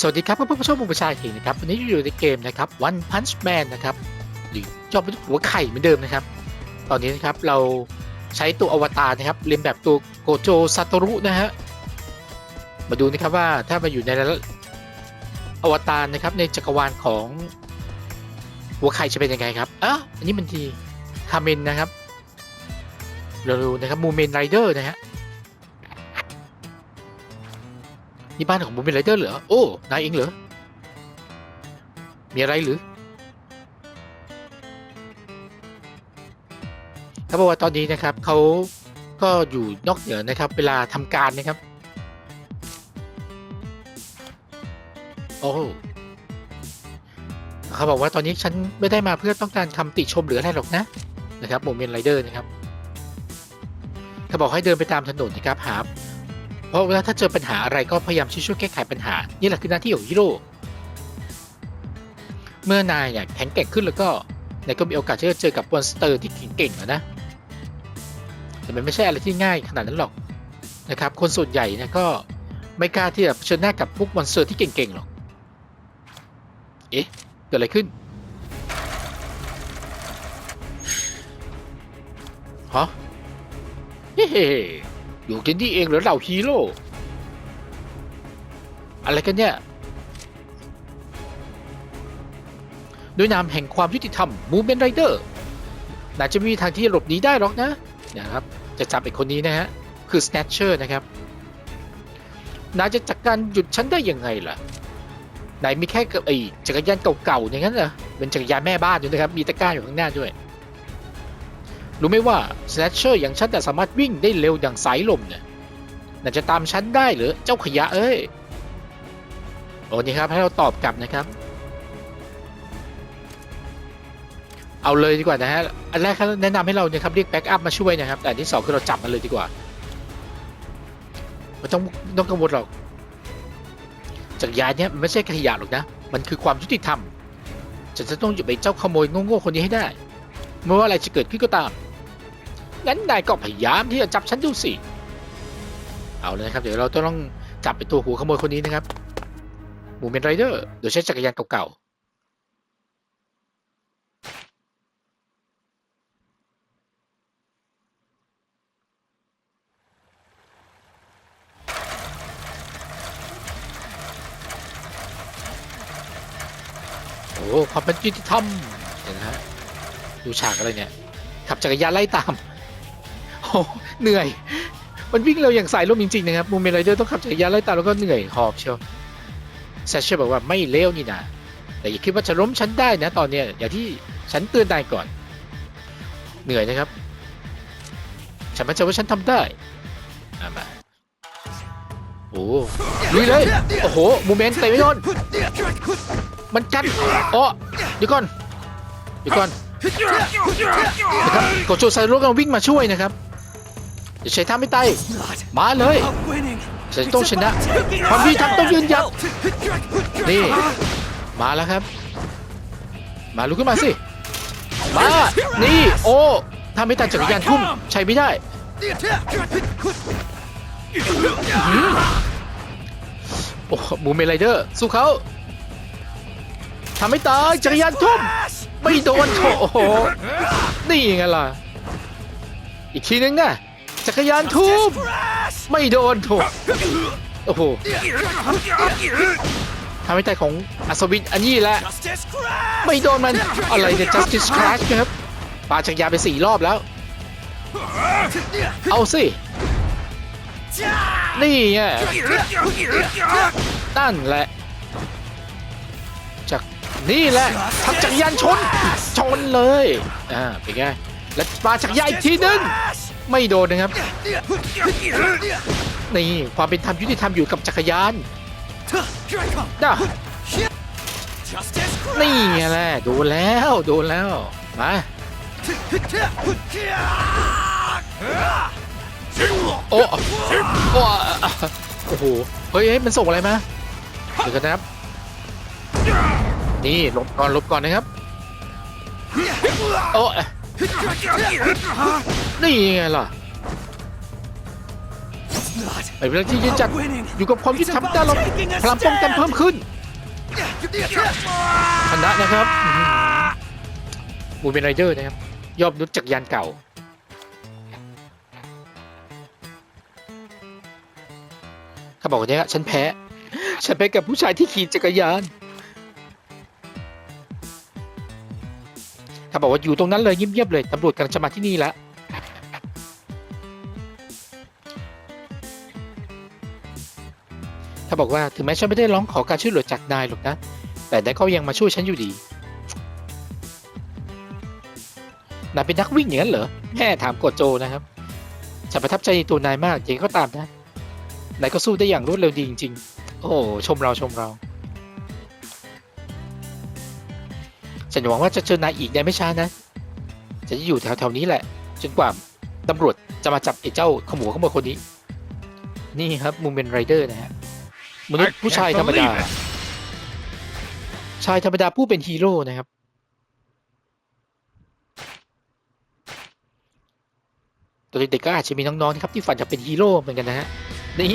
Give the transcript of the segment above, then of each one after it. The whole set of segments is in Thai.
สวัสดีครับเพื่อนผู้ชมผู้ประชาชนนะครับวันนี้อยู่ในเกมนะครับ One Punch Man นะครับหรือจอบเป็นหัวไข่เหมือนเดิมนะครับ ตอนนี้นะครับเราใช้ตัวอวตารนะครับเรียนแบบตัวโกโจซาโตรุนะฮะมาดูนะครับว่าถ้ามาอยู่ในอวตารนะครับในจักรวาลของหัวไข่จะเป็นยังไงครับอะอันนี้มันทีคาเมนนะครับเราดูนะครับมูเมนไรเดอร์นะฮะ นี่บ้านของบูมเป็นไรเดอร์เหรอ โอ้ นายเองเหรอ มีอะไรหรือเขาบอกว่าตอนนี้นะครับเขาก็อยู่นอกเหนือนะครับ เวลาทำการนะครับ โอ้เขาบอกว่าตอนนี้ฉันไม่ได้มาเพื่อต้องการคำติชมหรืออะไรหรอกนะนะครับโมเมนต์ไรเดอร์นะครับเขาบอกให้เดินไปตามถนนนะครับหา ราะเว่าถ้าเจอปัญหาอะไรก็พยายามช่วยๆแก้ไขปัญหา นี่แหละคือหน้าที่ของฮีโร่ เมื่อนายเนี่ยแข็งแกร่งขึ้นแล้วก็นายก็มีโอกาสที่จะเจอกับมอนสเตอร์ที่เก่งๆนะ แต่มันไม่ใช่อะไรที่ง่ายขนาดนั้นหรอกนะครับ คนส่วนใหญ่เนะก็ไม่กล้าที่จะเผชิญหน้ากับพวกมอนสเตอร์ที่เก่งๆหรอก เอ๊ะ เกิดอะไรขึ้นฮะเฮ้ อยู่ที่นี่เองหรือเหล่าฮีโร่อะไรกันเนี่ยด้วยนามแห่งความยุติธรรมมูเมนไรเดอร์น่าจะมีทางที่หลบหนีได้หรอกนะนะครับ จะจับไอ้คนนี้นะฮะ คือ Snatcher นะครับนายจะจัดการหยุดฉันได้ยังไงล่ะนายมีแค่กับไอ้จักรยานเก่าๆอย่างนั้นเหรอเป็นจักรยานแม่บ้านอยู่นะครับ มีตะกร้าอยู่ข้างหน้าด้วย รู้ไหมว่า Snatcher อย่างฉันแต่สามารถวิ่งได้เร็วอย่างสายลมเนี่ยน่าจะตามฉันได้หรือเจ้าขยะเอ้ยโอ้นี่ครับให้เราตอบกลับนะครับ เอาเลยดีกว่านะฮะอันแรกเขาแนะนำให้เราเนี่ยครับเรียกแบ็กอัพมาช่วยนะครับ แต่อันที่สองคือเราจับมันเลยดีกว่าไม่ต้องต้องกังวลหรอกจักรยานเนี่ยไม่ใช่ขยะหรอกนะ มันคือความยุติธรรมฉันจะต้องหยุดไปเจ้าขโมยโง่ๆคนนี้ให้ได้ ไม่ว่าอะไรจะเกิดขึ้นก็ตาม งั้นนายก็พยายามที่จะจับฉันดูสิ เอาเลยนะครับ เดี๋ยวเราต้องจับเป็นตัวหัวขโมยคนนี้นะครับหมูเมนไรเดอร์โดยใช้จักรยานเก่าๆโอ้ความเป็นยุติธรรมเห็นนะฮะดูฉากอะไรเนี่ย ขับจักรยานไล่ตาม เหนื่อย มันวิ่งเร็วอย่างสายลมจริงๆนะครับมูเมนไรเดอร์ต้องขับจักรยานไล่ตามแล้วก็เหนื่อยหอบเชียวแซชเชอร์บอกว่าไม่เลวนี่นะแต่อย่าคิดว่าจะล้มฉันได้นะตอนเนี้ยอย่างที่ฉันเตือนนายก่อน เหนื่อยนะครับ ฉันมั่นใจว่าฉันทำได้อะมาโอ้ลุยเลย โอ้โหมูเมนต์เตะไม่โดนมันกันอ๋อเดี๋ยวก่อนเดี๋ยวก่อนนะครับโกโจไซโร่กำลังวิ่งมาช่วยนะครับ อย่าใช้ท่าไม่ไตมาเลยฉันต้องชนะความยุติธรรมต้องยืนหยัดนี่ มาแล้วครับ มาลุกขึ้นมาสิ มา นี่ โอ้ถ้าไม่ตัดจักรยานทุ่มใช้ไม่ได้หืมโอ้มูเมนไรเดอร์ สู้เขาทำไม่ตายจักรยานทุ่มไม่โดนโถโอ้โหนี่ไงล่ะ อีกทีนึงนะ จักรยานทุบไม่โดนโถโอ้โหทำให้ใจของอัศวินอันนี้แหละ ไม่โดนมัน อะไรเนี่ย justice crash ครับปาจักรยานไปสี่รอบแล้ว เอาสิ นี่ไงนั่นแหละ จากนี่แหละทำจักรยานชน ชนเลย อ่า เป็นไง แล้วปาจักรยานอีกทีนึง ไม่โดนนะครับ นี่ความเป็นธรรมยุติธรรมอยู่กับจักรยานนะนี่ไงแหละโดนแล้วโดนแล้ว มาโอ้โอ้โอ้โห เฮ้ยเฮ้ยมันส่งอะไรมาเดี๋ยวกันนะครับ นี่หลบก่อนหลบก่อนนะครับ โอ้ นี่ไงล่ะไปเป็นเวลาที่ยืนจัดอยู่กับความยุติธรรมด้านลบพลังป้องกันเพิ่มขึ้นชนะนะครับบูเบนไรเดอร์นะครับยอดนุษจักรยานเก่าเขาบอกว่าเนี่ยฉันแพ้ ฉันแพ้กับผู้ชายที่ขี่จักรยาน เขาบอกว่าอยู่ตรงนั้นเลยเงียบๆเลยตำรวจกำลังจะมาที่นี่แล้วเขาบอกว่าถึงแม้ฉันไม่ได้ร้องขอการช่วยเหลือจากนายหรอกนะ แต่นายก็ยังมาช่วยฉันอยู่ดีนายเป็นนักวิ่งอย่างนั้นเหรอแม่ถามกดโจนะครับฉันประทับใจในตัวนายมากยังก็ตามนะนายก็สู้ได้อย่างรวดเร็วดีจริงๆ โอ้ชมเราชมเรา ฉันหวังว่าจะเจอนายอีกในไม่ช้านะฉันจะอยู่แถวๆนี้แหละ จนกว่าตำรวจจะมาจับไอ้เจ้าขโมยขโมยคนนี้ นี่ครับมูเมนไรเดอร์นะฮะมนุษย์ผู้ชายธรรมดา ชายธรรมดาผู้เป็นฮีโร่นะครับ ตัวเด็กๆก็อาจจะมีน้องๆนะครับที่ฝันจะเป็นฮีโร่เหมือนกันนะฮะ นี่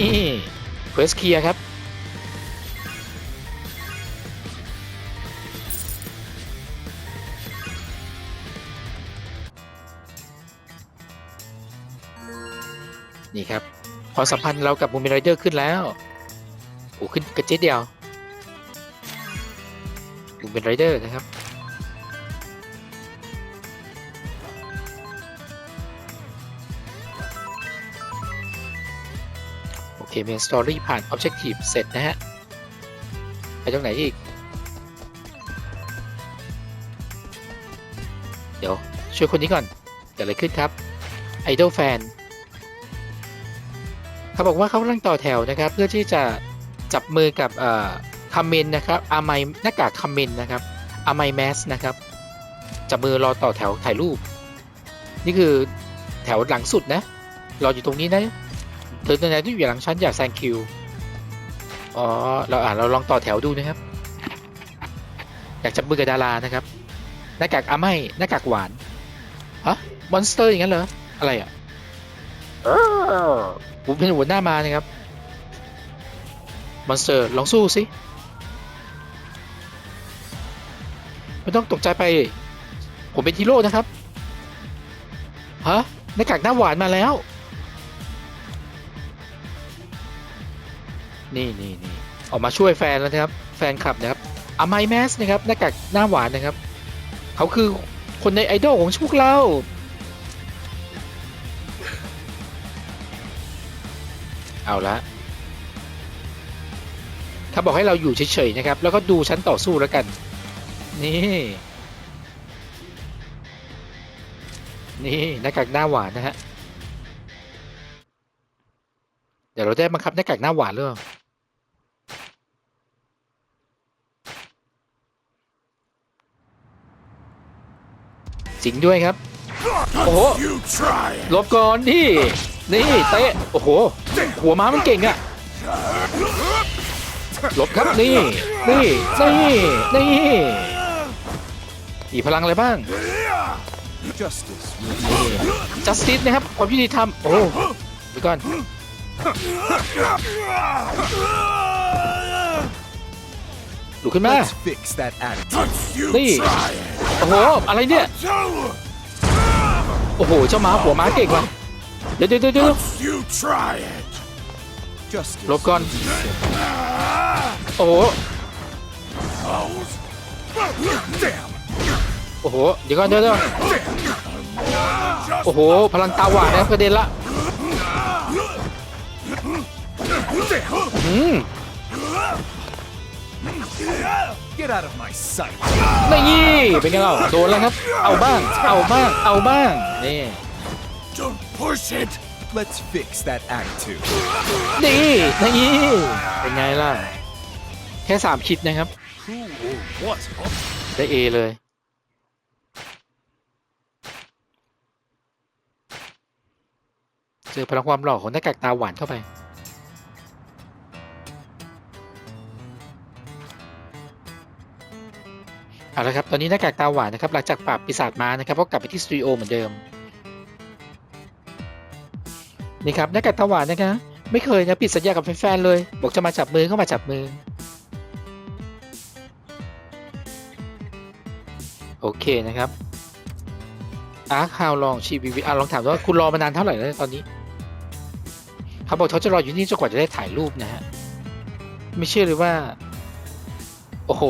เควสเคลียร์ครับ นี่ครับความสัมพันธ์เรากับมูมินไรเดอร์ขึ้นแล้วโอ้ขึ้นกระเจ็ดเดียวมูมินไรเดอร์นะครับโอเคเมนสตอรี่ผ่าน Objective เสร็จนะฮะไปตรงไหนอีก เดี๋ยวช่วยคนนี้ก่อนเกิดอะไรขึ้นครับ Idol Fan เขาบอกว่าเขากำลังต่อแถวนะครับ เพื่อที่จะจับมือกับคาเมนนะครับอาไมหน้ากากคาเมนนะครับอาไมแมสนะครับจับมือรอต่อแถวถ่ายรูป นี่คือแถวหลังสุดนะรออยู่ตรงนี้นะเธอตัวไหนที่อยู่หลังฉันอย่าแซงคิวอ๋อเราอ่านเราลองต่อแถวดูนะครับ อยากจับมือกับดารานะครับหน้ากากอาไมหน้ากากหวานฮะมอนสเตอร์อย่างนั้นเหรออะไรอะ ผมเป็นหัวหน้ามานะครับมอนสเตอร์ลองสู้สิไม่ต้องตกใจไป ผมเป็นฮีโร่นะครับฮะหน้ากากหน้าหวานมาแล้ว นี่นี่นี่ออกมาช่วยแฟนแล้วนะครับ แฟนคลับนะครับอ m ไมแมสนะครับหน้ากากหน้าหวานนะครับ เขาคือคนในไอดอลของพวกเรา เอาละเขาบอกให้เราอยู่เฉยๆนะครับ แล้วก็ดูฉันต่อสู้แล้วกัน นี่ นี่หน้ากากหน้าหวานนะฮะ เดี๋ยวเราได้บังคับหน้ากากหน้าหวานหรือเปล่าจริงด้วยครับ โอ้โห You try it. หลบก่อนนี่ นี่เตะโอ้โห หัวม้ามันเก่งอะหลบครับนี่ นี่ นี่นี่มีพลังอะไรบ้าง Justice. จัสติสนะครับ ความยุติธรรมโอ้เดี๋ยวก่อนลุกขึ้นมา Let's fix that attitude. You Lee. try it. โอ้โห อะไรเนี่ย โอ้โห เจ้าม้าหัวม้าเก่งว่ะ เดี๋ยวเดี๋ยวเดี๋ยวเดี๋ยว You try it. Justice. หลบก่อน โอ้โห Damn. โอ้โห เดี๋ยวก่อนเดี๋ยวเดี๋ยวโอ้โห พลังตาหวานนะครับกระเด็นละอืม Get out of my sight. นี่เป็นไงเราโดนแล้วครับ เอาบ้าง เอาบ้าง เอาบ้าง นี่ Don't push it. Let's fix that attitude. นี่นี่เป็นไงล่ะ แค่สามคิดนะครับ Who or what? ได้เอเลย เจอพลังความหล่อของหน้ากากตาหวานเข้าไป เอาละครับ ตอนนี้หน้ากากตาหวานนะครับ หลังจากปราบปีศาจมานะครับ ก็กลับไปที่สตูดิโอเหมือนเดิม นี่ครับหน้ากากตาหวานนะคะ ไม่เคยนะผิดสัญญากับแฟนๆเลย บอกจะมาจับมือก็มาจับมือ โอเคนะครับอาร์คฮาวลองชีวีวีอะลองถามว่าคุณรอมานานเท่าไหร่แล้วตอนนี้เขาบอกเขาจะรออยู่นี่จนกว่าจะได้ถ่ายรูปนะฮะไม่เชื่อเลยว่า โอ้โห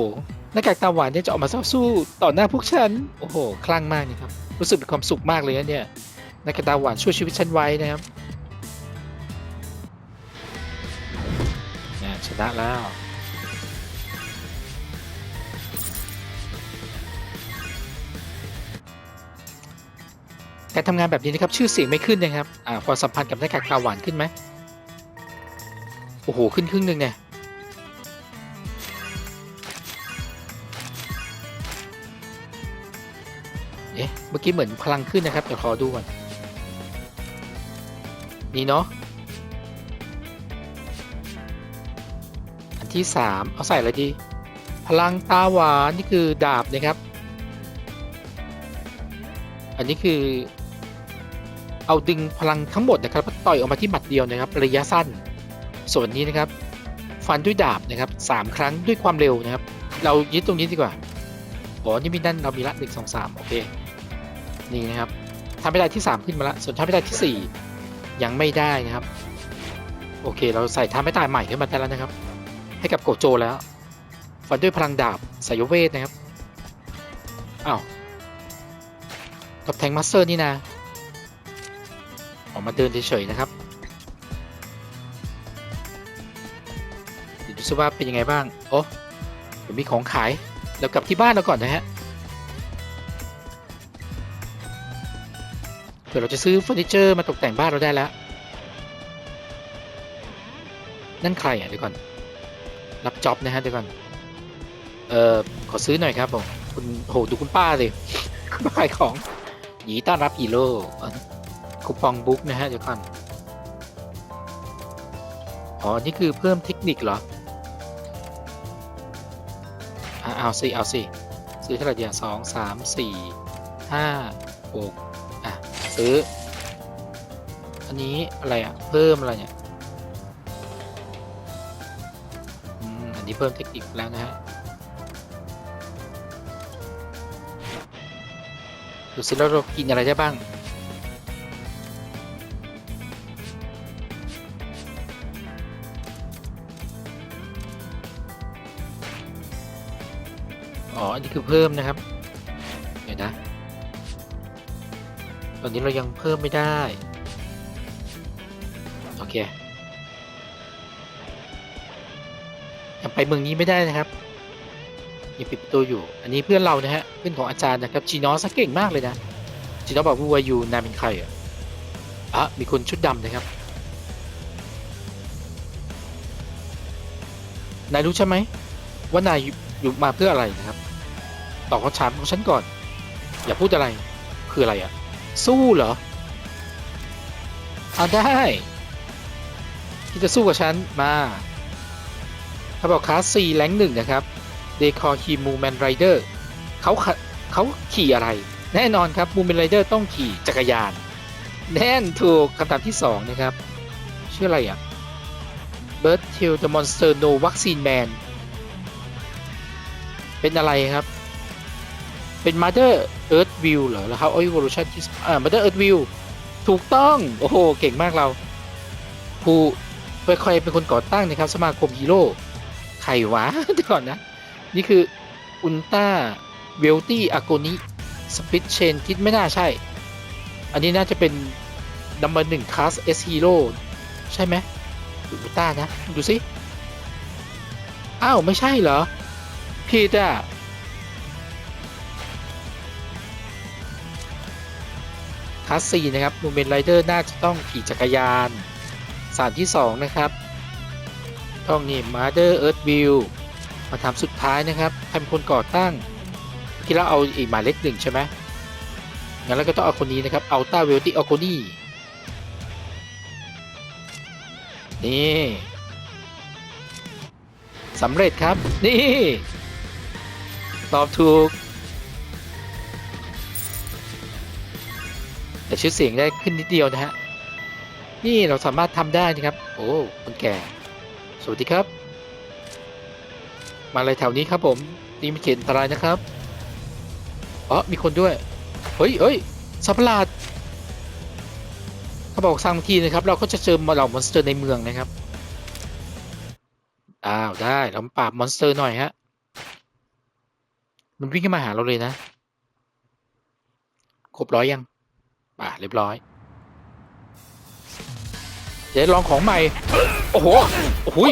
หน้ากากตาหวานเนี่ยจะออกมาสู้ต่อหน้าพวกฉันโอ้โหคลั่งมากนี่ครับรู้สึกมีความสุขมากเลยนะเนี่ยหน้ากากตาหวานช่วยชีวิตฉันไว้นะครับ ชนะแล้วการทำงานแบบนี้นะครับชื่อเสียงไม่ขึ้นนะครับอ่าความสัมพันธ์กับหน้ากากตาหวานขึ้นไหมโอ้โหขึ้นครึ่งหนึ่งเนี่ยเอ๊ะเมื่อกี้เหมือนพลังขึ้นนะครับเดี๋ยวขอดูก่อนนี่เนาะ ที่สามเอาใส่อะไรดี พลังตาหวานนี่คือดาบนะครับ อันนี้คือ เอาดึงพลังทั้งหมดนะครับต่อยออกมาที่หมัดเดียวนะครับ ระยะสั้น ส่วนนี้นะครับ ฟันด้วยดาบนะครับสามครั้งด้วยความเร็วนะครับ เรายึดตรงนี้ดีกว่าอ๋อนี่มีด้านเรามีละหนึ่งสองสามโอเค นี่นะครับทำไม่ได้ที่ 3 ขึ้นมาละส่วนทำไม่ได้ที่ 4 ยังไม่ได้นะครับ โอเค เราใส่ทำไม่ตายใหม่ขึ้นมาได้แล้วนะครับ ให้กับโกโจแล้วฟันด้วยพลังดาบสายเวทนะครับอ้าวกับแทงมาสเตอร์นี่นะออกมาเดินเฉยๆนะครับเดี๋ยวดูซิว่าเป็นยังไงบ้างโอ้เดี๋ยวมีของขายแล้วกลับที่บ้านเราก่อนนะฮะเผื่อเราจะซื้อเฟอร์นิเจอร์มาตกแต่งบ้านเราได้แล้ว นั่นใครอะเดี๋ยวก่อน รับจ็อบนะฮะเดี๋ยวก่อนเอ่อขอซื้อหน่อยครับผมคุณโหดูคุณป้าสิคุณป้าขายของหยีต้อนรับฮีโร่คูปองบุ๊กนะฮะเดี๋ยวก่อนอ๋อ นี่คือเพิ่มเทคนิคเหรออะเอาสิเอาสิซื้อเท่าไหร่เดียวสองสามสี่ห้าหกอะ ซื้อ อันนี้อะไรอะ เพิ่มอะไรเนี่ย นี้เพิ่มเทคนิคแล้วนะฮะดูสิแล้วเรากินอะไรได้บ้าง อ๋อ อันนี้คือเพิ่มนะครับ เดี๋ยวนะ ตอนนี้เรายังเพิ่มไม่ได้ ไปเมืองนี้ไม่ได้นะครับยังปิดประตูอยู่ อันนี้เพื่อนเรานะฮะเพื่อนของอาจารย์นะครับจีนอสเก่งมากเลยนะจีนอสบอกว่าอยู่นายเป็นใครอะอะมีคนชุดดำนะครับนายรู้ใช่ไหมว่านายอยู่มาเพื่ออะไรนะครับตอบคำถามของฉันก่อน อย่าพูดอะไรคืออะไรอะสู้เหรอเอาได้ที่จะสู้กับฉันมา เขาบอกคลาส4แรงหนึ่งนะครับเดคอคีมูแมนไรเดอร์เขาเขาขี่อะไร แน่นอนครับมูแมนไรเดอร์ต้องขี่จักรยาน แน่นถูกคำถามที่ 2 นะครับ ชื่ออะไรอะ Bird Till the Monster No Vaccine Man เป็นอะไรครับ เป็น Mother Earth View เหรอแล้วเขา Evolution ที่อ่า Mother Earth View ถูกต้อง โอ้โห เก่งมากเรา ผู้ใครเป็นคนก่อตั้งนะครับ สมาคมฮีโร่ รวะเดี๋ยวก่อนนะ นี่คืออุลตร้าเวลตี้อากนิสปิ t เชนคิดไม่น่าใช่ อันนี้น่าจะเป็นนัมเบอร์หนึ่งคลาสเอสฮีโร่ใช่ไหมอุลตร้านะ ดูสิ อ้าว ไม่ใช่เหรอ ผิดอะคลาส4นะครับมูเมนไรเดอร์น่าจะต้องขี่จักรยานสารที่ 2 นะครับ ต้องนี่ Mother Earth View มาทำสุดท้ายนะครับใครเป็นคนก่อตั้งที่เราเอาอีกหมายเลขหนึ่งใช่ไหมงั้นเราก็ต้องเอาคนนี้นะครับ Alta w e l t y a c o n i นี่สำเร็จครับ นี่ ตอบถูก แต่ชื่อเสียงได้ขึ้นนิดเดียวนะฮะ นี่เราสามารถทำได้นะครับ โอ้คนแก่ วัสดีครับ มาอะไรแถวนี้ครับผม นี่มีเขตอันตรายนะครับอ๋อมีคนด้วย เฮ้ยเฮ้ยสัตว์ปหลาดเขาบอกสร้างทีนะครับ เราก็จะเจอเหล่ามอนสเตอร์ในเมืองนะครับ อ้าว ได้เรามาปราบมอนสเตอร์หน่อยฮะ มันวิ่งเข้ามาหาเราเลยนะ ครบร้อยยัง ป่าเรียบร้อย เดี๋ยวลองของใหม่ โอ้โห โอ้โหย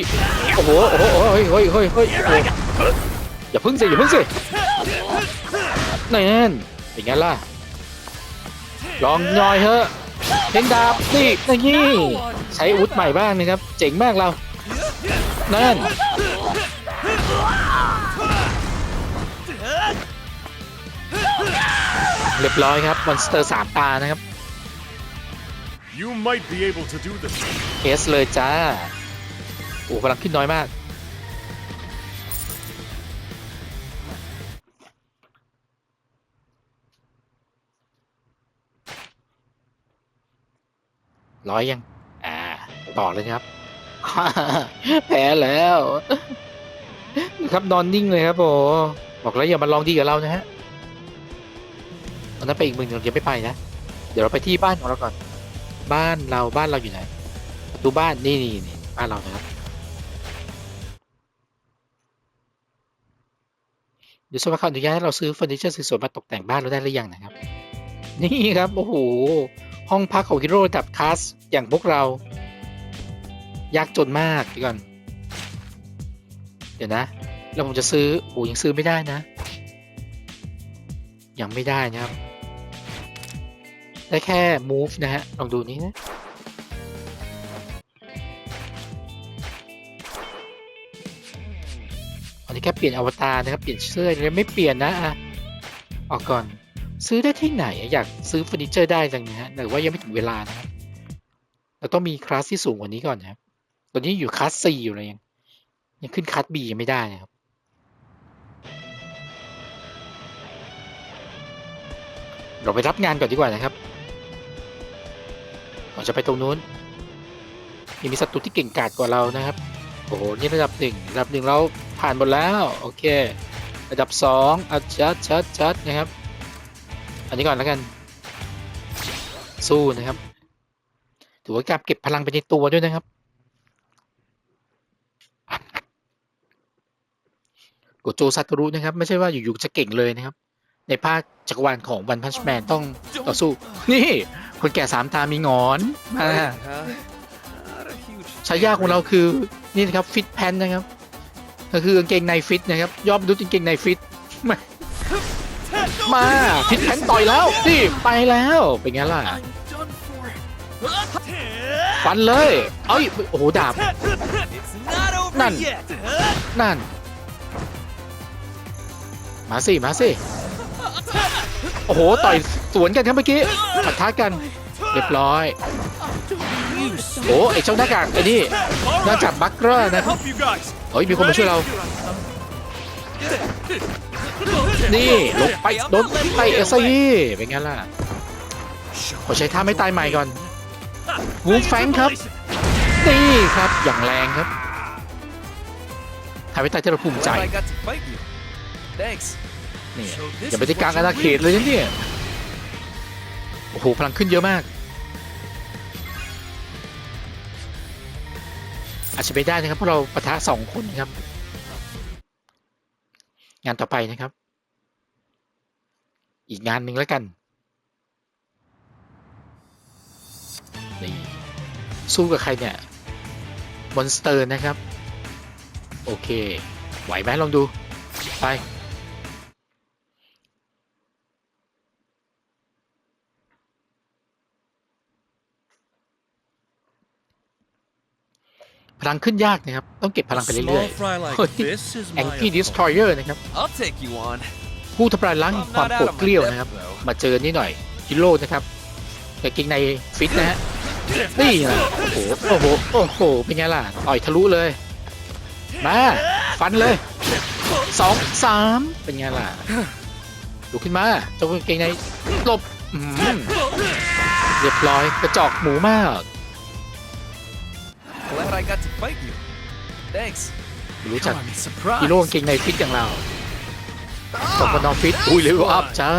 โอ้โห โอ้โห เฮ้ยเฮ้ยเฮ้ยเฮ้ยอย่าพึ่งสิ อย่าพึ่งสินั่นเป็นไงล่ะ ลองหน่อยเถอะเพ่งดาบนี่นี่ ใช้อาวุธใหม่บ้างนะครับ เจ๋งมากเรา นั่น เรียบร้อยครับมอนสเตอร์สามตานะครับ You might be able to do this. เอสเลยจ้า โอ้พลังขึ้นน้อยมาก ร้อยยัง อ่า ต่อเลยครับ แพ้แล้ว ครับนอนนิ่งเลยครับโอบอกแล้วอย่ามาลองดีกับเรานะฮะตอนนั้นไปอีกเมืองหนึงยังไม่ไปนะ เดี๋ยวเราไปที่บ้านของเราก่อน บ้านเราบ้านเราอยู่ไหน ประตูบ้านนี่นี่นี่บ้านเรานะครับ เดี๋ยวสวัสดิ์ขออนุญาตให้เราซื้อเฟอร์นิเจอร์สวยๆมาตกแต่งบ้านเราได้หรือยังนะครับ นี่ครับโอ้โหห้องพักของฮีโร่ระดับคลาสอย่างพวกเรา ยากจนมากเดี๋ยวก่อน เดี๋ยวนะ แล้วผมจะซื้อโอ้ยังซื้อไม่ได้นะ ยังไม่ได้นะครับ ได้แค่ move นะฮะ ลองดูนี้นะ อันนี้แค่เปลี่ยนอวตารนะครับ เปลี่ยนเสื้อยังไม่เปลี่ยนนะอะออกก่อน ซื้อได้ที่ไหน อยากซื้อเฟอร์นิเจอร์ได้จังนะฮะ แต่ว่ายังไม่ถึงเวลานะครับเราต้องมีคลาสที่สูงกว่านี้ก่อนนะครับ ตอนนี้อยู่คลาส C อยู่เลยยัง ยังขึ้นคลาส B ยังไม่ได้นะครับเราไปรับงานก่อนดีกว่านะครับ เราจะไปตรงนู้นยังมีศัตรูที่เก่งกาจกว่าเรานะครับ โอ้โห นี่ระดับหนึ่งระดับหนึ่งเราผ่านหมดแล้ว โอเค ระดับสองอัดชัดชัดชัดนะครับ อันนี้ก่อนแล้วกัน สู้นะครับ ถือว่าการเก็บพลังไปในตัวด้วยนะครับ โกโจซาตรุนะครับ ไม่ใช่ว่าอยู่ๆจะเก่งเลยนะครับ ในภาคจักรวาลของวันพันช์แมนต้องต่อสู้ นี่ คนแก่สามตามีหงอนมา Huh? Not a huge ฉายาของเราคือนี่นะครับฟิตแพนนะครับ ก็คือกางเกงในฟิตนะครับยอมดูกางเกงในฟิตมามาฟิตแพนต่อยแล้วนี่ไปแล้วเป็นไงล่ะ I'm done for. ฟันเลยเอ้ยโอ้โหดาบ It's not over None. yet. นั่น มาสิมาสิ โอ้โห ต่อยสวนกันครับเมื่อกี้ปะทะกัน เรียบร้อย โอ้ไอเจ้าหน้ากากไอ้นี่หน้ากากบัคเกอร์นะเฮ้ยมีคนมาช่วยเรา นี่หลบไปโดนไปเอสซี่เป็นไงล่ะขอใช้ท่าไม่ตายใหม่ก่อนวูฟแฟงครับ นี่ครับอย่างแรงครับทำให้ตายที่เราภูมิใจ นี่ So this อย่าไป is ที่กลาง what อา you ณาเขตเลยนะเนี่ยโอ้โหพลังขึ้นเยอะมากอาจจะไม่ได้นะครับเพราะเราปะทะสองคนนะครับ งานต่อไปนะครับ อีกงานหนึ่งแล้วกันนี่สู้กับใครเนี่ยมอนสเตอร์นะครับ โอเค ไหวไหมลองดู ไป ลังขึ้นยากนะครับ ต้องเก็บพลังไปเรื่อย fry like Oi. this is ๆ my Anki opponent. Destroyer นะครับ I'll take you on. ผู้ทำลายล้าง I'm ความ not โกร out ธ of เกลี้ยว my นะครับ depth, though. มาเจอนี่หน่อยฮิโร่นะครับกางเกงในฟิตนะฮะนี่นะโอ้โห โอ้โห โอ้โห เป็นไงล่ะ ต่อยทะลุเลย มา ฟันเลยสองสามเป็นไงล่ะลุกขึ้นมาเจ้ากางเกงในหลบอื้อหือเรียบร้อยกระจอกหมูมาก Glad I got to fight you. Thanks. รู้จัก I'm surprised. ฮีโร่กางเกงในฟิตอย่างเราตกกระนองฟิตอุ้ยเลเวลอัพจ้า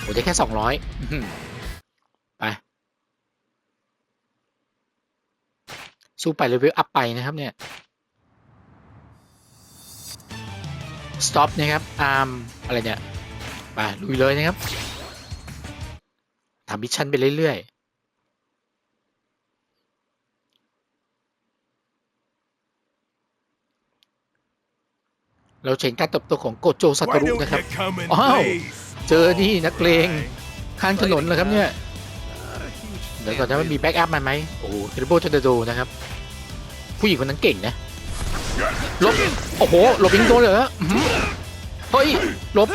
โอ้ได้แค่สองร้อยไป สู้ไปเลเวลอัพไปนะครับเนี่ย stop นะครับ arm อะไรเนี่ย ไปลุยเลยนะครับ ทำมิชชั่นไปเรื่อยๆ เราจะเห็นการเติบโตของโกโจซา Why ตารุ don't นะครับ you come and Wow. blaze? เจอนี่นักเลงข้างถนนเลยครับเนี่ยเดี๋ยวก่อนนะมันมีแบ็กอัพมาไหมโอ้โหเทรโบจนโดนะครับ ผู้หญิงคนนั้นเก่งนะหลบโอ้โหหลบยิงโดนเลยเหรออื้อหือเฮ้ยหลบ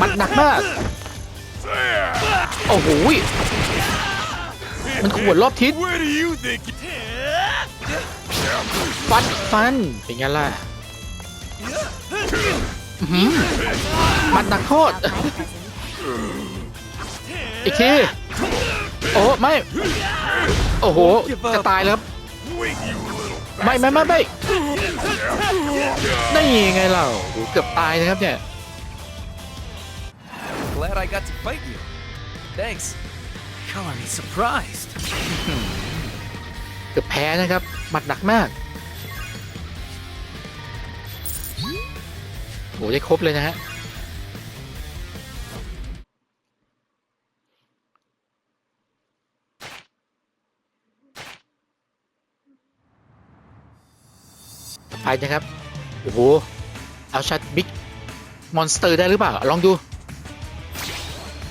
มันหนักมาก โอ้โหมันขวนรอบทิศ Where do you think? ฟันฟันเป็นไงล่ะอื้อหือมันหนักโทษอีกทีโอ้ไม่ โอ้โห จะตายแล้วครับ Wait, you little ไม่ไม่ไม่ไม่นี่ไงเราโอ้โหเกือบตายนะครับเนี่ย Glad I got to fight you. Thanks. God, I'm surprised. เกือบแพ้นะครับหมัดหนักมากโอ้ได้ครบเลยนะฮะไปนะครับ โอ้โห เอาชัดบิ๊กมอนสเตอร์ได้หรือเปล่า ลองดู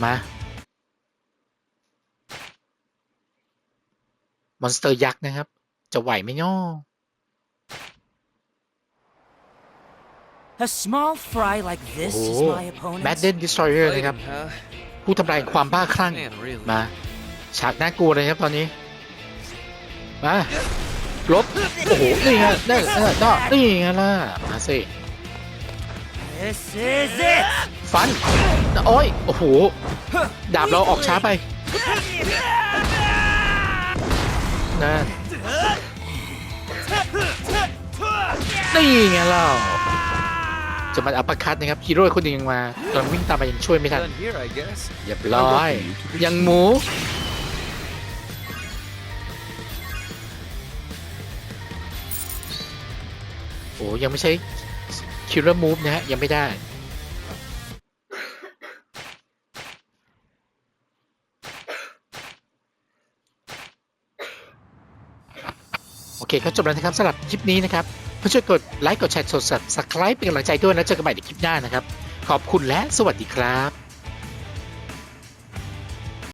มา อนสเตอร์ยักษ์นะครับ จะไหวไหมย่อ A small fry like โอ้ this โห is my opponent. แมดเดนดิสทรอยเออร์นะครับ huh? ผู้ทำลายความบ้าคลั่ง Man, really. มาฉากน่ากลัวเลยครับตอนนี้ มาลบโอ้โห นี่ไงได้ได้ได้นี่ไงล่ะ มาสิ This is it. ฟัน โอ้ย โอ้โห ดาบเราออกช้าไป นั่นนี่ไงเล่าจะมาอัปเปอร์คัตนะครับฮีโร่คนหนึ่งยังมาตอนวิ่งตามไปยังช่วยไม่ทัน Done here, I guess. เรียบร้อย ยังหมูโอ้ยังไม่ใช่คิลเลอร์มูฟนะฮะยังไม่ได้ เคก็จบแล้วนะครับสำหรับคลิปนี้นะครับเพื่อช่วยกดไลค์กดแชร์กด subscribe เป็นกำลังใจด้วยแล้วเจอกันใหม่ในคลิปหน้านะครับ ขอบคุณและสวัสดีครับ